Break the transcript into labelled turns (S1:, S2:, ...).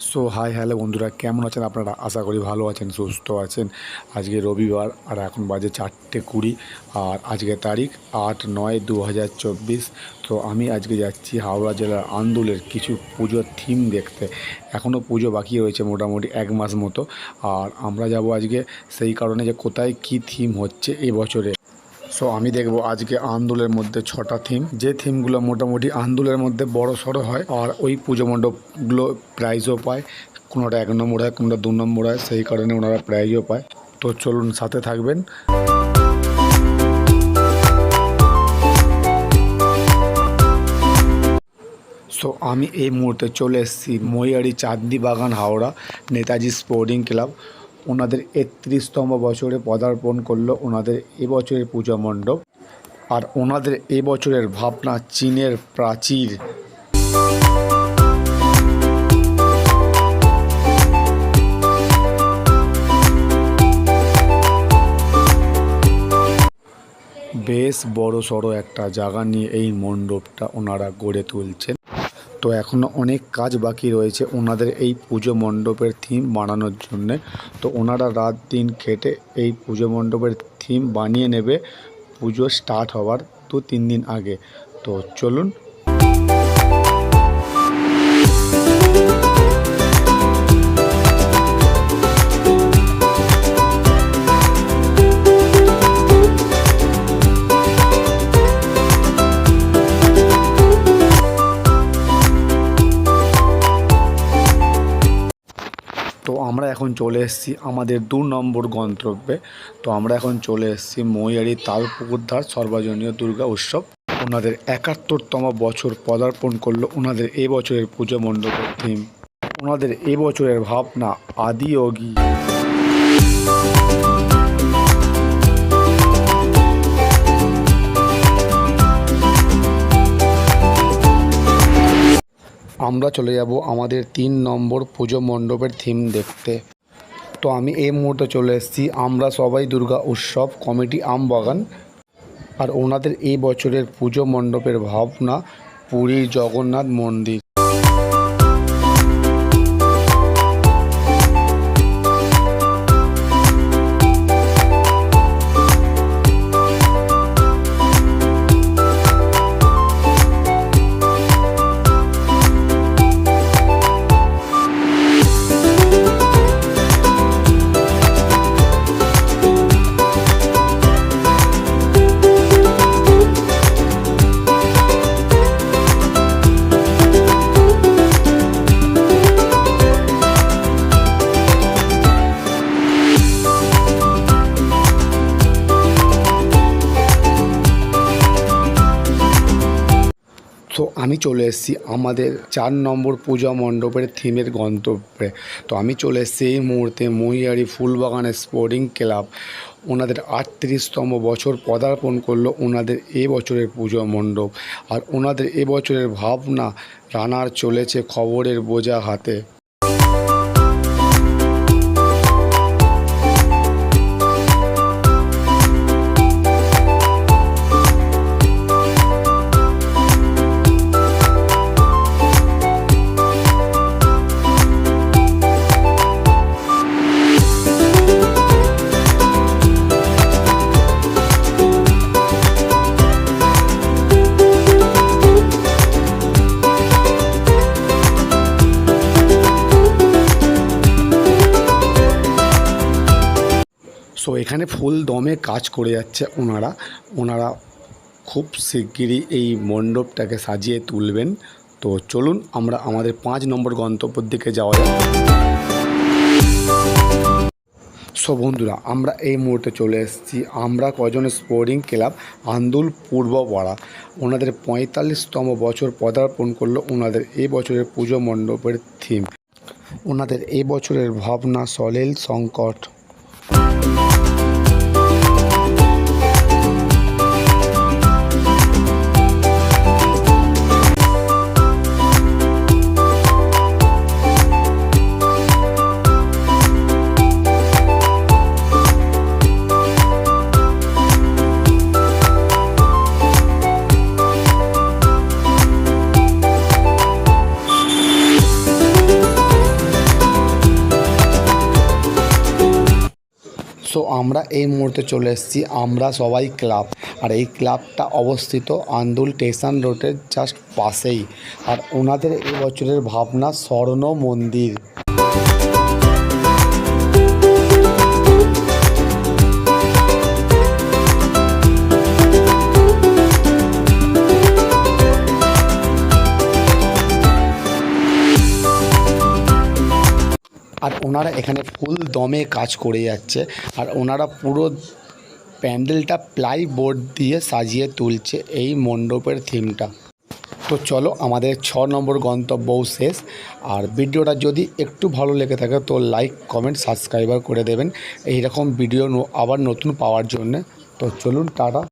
S1: So hi hello বন্ধুরা, কেমন আছেন আপনারা? আশা করি ভালো আছেন, সুস্থ আছেন। আজকে রবিবার, আর এখন বাজে চারটে কুড়ি, আর আজকে তারিখ আট নয় দু হাজার চব্বিশ। তো আমি আজকে যাচ্ছি হাওড়া জেলার আন্দুলের কিছু পুজোর থিম দেখতে। এখনও পুজো বাকি রয়েছে মোটামুটি এক মাস মতো, আর আমরা যাব আজকে সেই কারণে যে কোথায় কি থিম হচ্ছে এই বছরে সো আমি দেখব আজকে আন্দোলের মধ্যে ছটা থিম যে থিমগুলো মোটামুটি আন্দোলের মধ্যে বড় সড়ো হয়, আর ওই পুজো মণ্ডপগুলো প্রাইজও পায়। কোনোটা এক নম্বর হয়, কোনোটা দু নম্বর হয়, সেই কারণে ওনারা প্রাইজও পায়। তো চলুন, সাথে থাকবেন। সো আমি এই মুহূর্তে চলে এসেছি মহিয়ারি চাঁদনি বাগান হাওড়া নেতাজি স্পোর্টিং ক্লাব। ওনাদের একত্রিশতম বছরে পদার্পণ করল ওনাদের এবছরের পূজা মণ্ডপ আর ওনাদের এবছরের ভাবনা চীনের প্রাচীর। বেশ বড় সড়ো একটা জায়গা নিয়ে এই মণ্ডপটা ওনারা গড়ে তুলছেন। তো এখনও অনেক কাজ বাকি রয়েছে ওনাদের এই পুজো মণ্ডপের থিম বানানোর জন্যে। তো ওনারা রাত দিন খেটে এই পুজো মণ্ডপের থিম বানিয়ে নেবে। পুজো স্টার্ট হওয়ার দু তিন দিন আগে। তো চলুন আমরা এখন চলে এসেছি আমাদের দু নম্বর গন্তব্যে। তো আমরা এখন চলে এসেছি মৈয়ারি তালপুকুর ধার সর্বজনীয় দুর্গা উৎসব। ওনাদের একাত্তরতম বছর পদার্পণ করল ওনাদের এবছরের পুজো মণ্ডপের থিম ওনাদের এবছরের ভাবনা আদি যোগী আমরা চলে যাব আমাদের তিন নম্বর পুজো মণ্ডপের থিম দেখতে। তো আমি এই মুহূর্তে চলে এসেছি, আমরা সবাই দুর্গা উৎসব কমিটি আম বাগান আর ওনাদের এই বছরের পুজো মণ্ডপের ভাবনা পুরীর জগন্নাথ মন্দির। আমি চলে এসেছি আমাদের চার নম্বর পূজা মণ্ডপের থিমের গন্তব্যে। তো আমি চলে এসেছি এই মুহূর্তে মহিয়ারি ফুলবাগানের স্পোর্টিং ক্লাব ওনাদের আটত্রিশতম বছর পদার্পণ করল ওনাদের এ বছরের পুজো মণ্ডপ। আর ওনাদের এ বছরের ভাবনা রানার চলেছে খবরের বোঝা হাতে। সো এখানে ফুল দমে কাজ করে যাচ্ছে ওনারা। ওনারা খুব শিগগিরই এই মণ্ডপটাকে সাজিয়ে তুলবেন। তো চলুন, আমরা আমাদের পাঁচ নম্বর গন্তব্যের দিকে যাওয়া যাক। সো বন্ধুরা, আমরা এই মুহূর্তে চলে এসেছি। আমরা কজন স্পোর্টিং ক্লাব? আন্দুল পূর্বপাড়া। ওনাদের পঁয়তাল্লিশতম বছর পদার্পণ করল ওনাদের এই বছরের পুজো মণ্ডপের থিম ওনাদের এই বছরের ভাবনা সলিল সংকট। সো আমরা এই মুহূর্তে চলে এসেছি, আমরা সবাই ক্লাব। আর এই ক্লাবটা অবস্থিত আন্দুল স্টেশন রোডের জাস্ট পাশেই। আর ওনাদের এই বছরের ভাবনা স্বর্ণ মন্দির। আর ওনারা এখানে ফুল দমে কাজ করে যাচ্ছে। আর ওনারা পুরো প্যান্ডেলটা প্লাই বোর্ড দিয়ে সাজিয়ে তুলছে এই মণ্ডপের থিমটা তো চলো আমাদের ছ নম্বর গন্তব্যও শেষ। আর ভিডিওটা যদি একটু ভালো লেগে থাকে তো লাইক কমেন্ট সাবস্ক্রাইবার করে দেবেন। এইরকম ভিডিও আবার নতুন পাওয়ার জন্য। তো চলুন, টাটা।